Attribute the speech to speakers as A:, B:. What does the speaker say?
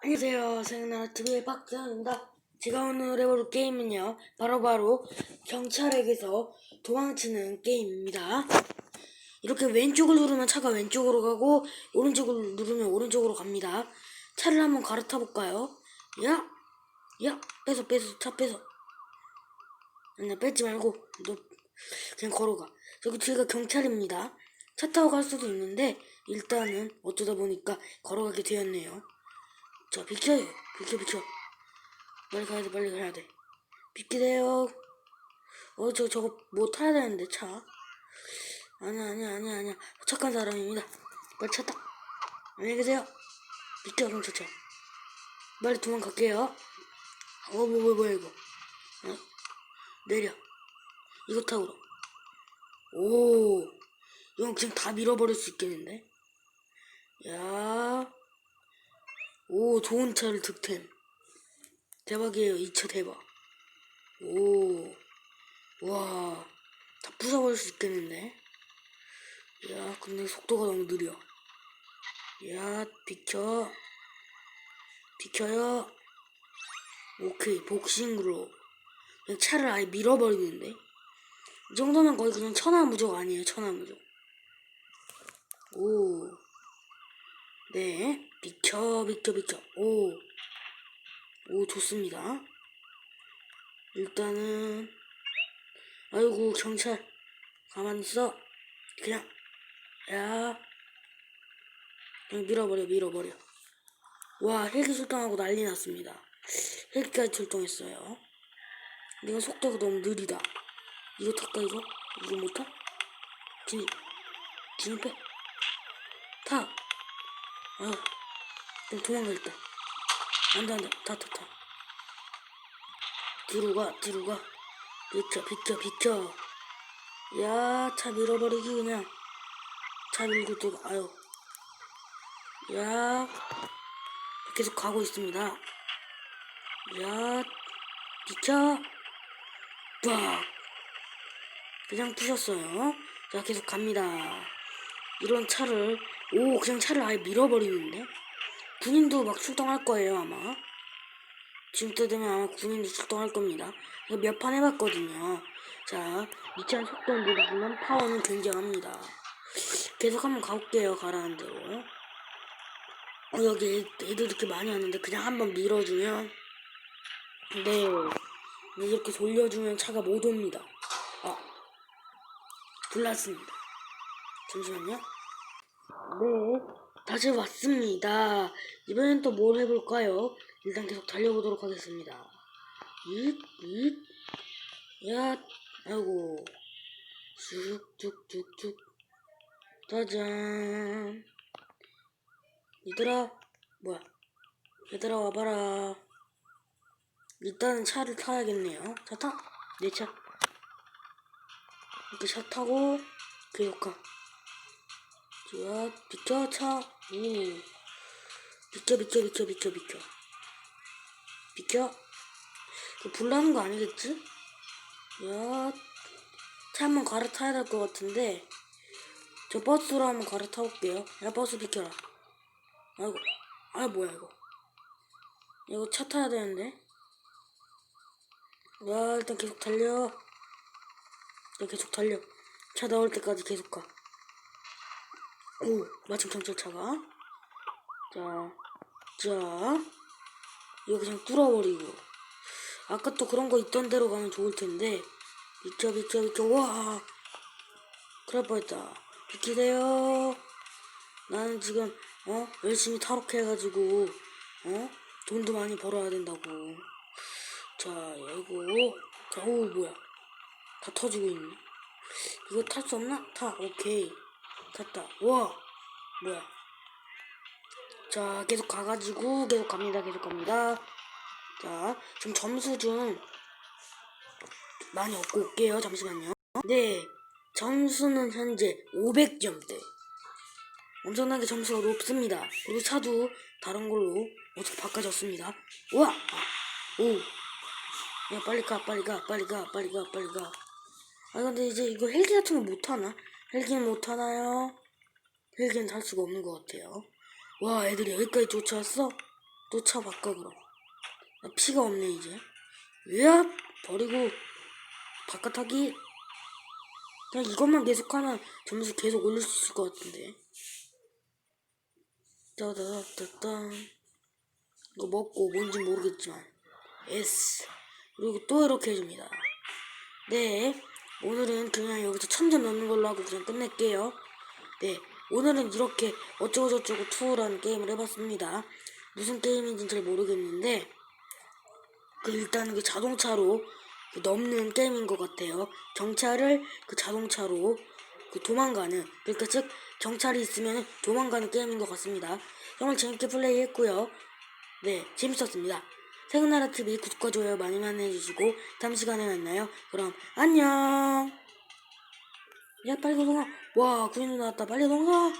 A: 안녕하세요. 생나라 TV의 박재현입니다. 제가 오늘 해볼 게임은요, 바로 바로 경찰에게서 도망치는 게임입니다. 이렇게 왼쪽을 누르면 차가 왼쪽으로 가고, 오른쪽을 누르면 오른쪽으로 갑니다. 차를 한번 갈아타 볼까요? 야! 야! 뺏어, 뺏어, 차 뺏어. 아니야, 뺏지 말고, 너, 그냥 걸어가. 저기 뒤가 경찰입니다. 차 타고 갈 수도 있는데, 일단은 어쩌다 보니까 걸어가게 되었네요. 자, 비켜요. 비켜, 비켜. 빨리 가야 돼, 빨리 가야 돼. 비키세요. 어, 저, 저거 뭐 타야 되는데, 차. 아니야, 아니야, 아니야, 아니야. 착한 사람입니다. 빨리 차 타. 안녕히 계세요. 비켜, 경찰차. 빨리 도망갈게요. 어, 뭐, 뭐, 뭐야, 이거. 어? 내려. 이거 타고. 오. 이건 그냥 다 밀어버릴 수 있겠는데? 야. 오, 좋은 차를 득템. 대박이에요, 이 차 대박. 오, 와, 다 부숴버릴 수 있겠는데? 야, 근데 속도가 너무 느려. 야, 비켜. 비켜요. 오케이, 복싱으로. 그냥 차를 아예 밀어버리는데? 이 정도면 거의 그냥 천하무적 아니에요, 천하무적. 오. 네, 비켜, 비켜, 비켜. 오, 오, 좋습니다. 일단은, 아이고, 경찰, 가만히 있어. 그냥, 야, 그냥 밀어버려, 밀어버려. 와, 헬기 출동하고 난리 났습니다. 헬기까지 출동했어요. 내가 속도가 너무 느리다. 이거 탈까, 이거? 이거 못 타? 진입, 진입해. 타! 아유, 좀 도망가겠다. 안 돼, 안 돼. 타, 타, 타. 뒤로 가, 뒤로 가. 비켜, 비켜, 비켜. 야, 차 밀어버리기, 그냥. 차 밀고 또, 아유. 야, 계속 가고 있습니다. 야, 비켜. 빡. 그냥 부셨어요. 자, 계속 갑니다. 이런 차를 오 그냥 차를 아예 밀어버리는데 군인도 막 출동할 거예요 아마. 지금때 되면 아마 군인도 출동할 겁니다. 이거 몇 판 해봤거든요. 자 미치한 속도를 누르면 파워는 굉장합니다. 계속 한번 가볼게요 가라는 대로 어, 여기 애- 애들 이렇게 많이 왔는데 그냥 한번 밀어주면 네. 이렇게 돌려주면 차가 못 옵니다. 아 불났습니다. 잠시만요. 네, 다시 왔습니다. 이번엔 또 뭘 해볼까요? 일단 계속 달려보도록 하겠습니다. 잇, 잇, 야, 아이고, 쭉쭉쭉쭉, 짜잔. 얘들아, 뭐야? 얘들아 와봐라. 일단은 차를 타야겠네요. 차 타. 내 차. 이렇게 차 타고 계속 가. 자, 비켜, 차. 오. 비켜, 비켜, 비켜, 비켜, 비켜. 비켜. 그 불나는 거 아니겠지? 야, 차 한번 갈아타야 될 것 같은데. 저 버스로 한번 갈아타 볼게요. 야, 버스 비켜라. 아이고, 아, 뭐야, 이거. 이거 차 타야 되는데. 야, 일단 계속 달려. 야, 계속 달려. 차 나올 때까지 계속 가. 오, 마침 경찰차가. 자, 자, 이거 그냥 뚫어버리고. 아까 또 그런 거 있던 대로 가면 좋을 텐데. 비켜, 비켜, 비켜. 와, 그럴 뻔했다. 비키세요. 나는 지금 어 열심히 탈옥해가지고 어 돈도 많이 벌어야 된다고. 자, 이거 자, 오 뭐야? 다 터지고 있네. 이거 탈 수 없나? 타. 오케이. 탔다. 와, 뭐야? 자, 계속 가가지고 계속 갑니다. 계속 갑니다. 자, 지금 점수 좀 많이 얻고 올게요. 잠시만요. 네, 점수는 현재 500점대. 엄청나게 점수가 높습니다. 그리고 차도 다른 걸로 어떻게 바꿔졌습니다. 우와! 오! 야, 빨리 가, 빨리 가, 빨리 가, 빨리 가, 빨리 가. 아, 근데 이제 이거 헬기 같은 거 못하나? 헬기는 못하나요? 헬기는 탈 수가 없는 것 같아요. 와, 애들이 여기까지 쫓아왔어? 또차 바꿔 그럼. 나 피가 없네 이제. 으악 버리고 바깥하기. 그냥 이것만 계속하면 점수 계속 올릴 수 있을 것 같은데. 따다따따. 이거 먹고 뭔지 모르겠지만. S 그리고 또 이렇게 해줍니다. 네 오늘은 그냥 여기서 천점 넣는 걸로 하고 그냥 끝낼게요 네 오늘은 이렇게 어쩌고저쩌고 투어라는 게임을 해봤습니다 무슨 게임인지는 잘 모르겠는데 그 일단은 그 자동차로 그 넘는 게임인 것 같아요. 경찰을 그 자동차로 그 도망가는 그러니까 즉 경찰이 있으면 도망가는 게임인 것 같습니다. 정말 재밌게 플레이했고요. 네 재밌었습니다. 세근나라 TV 구독과 좋아요 많이 많이 해주시고 다음 시간에 만나요. 그럼 안녕. 야 빨리 도망가. 와 구인도 나왔다. 빨리 도망가.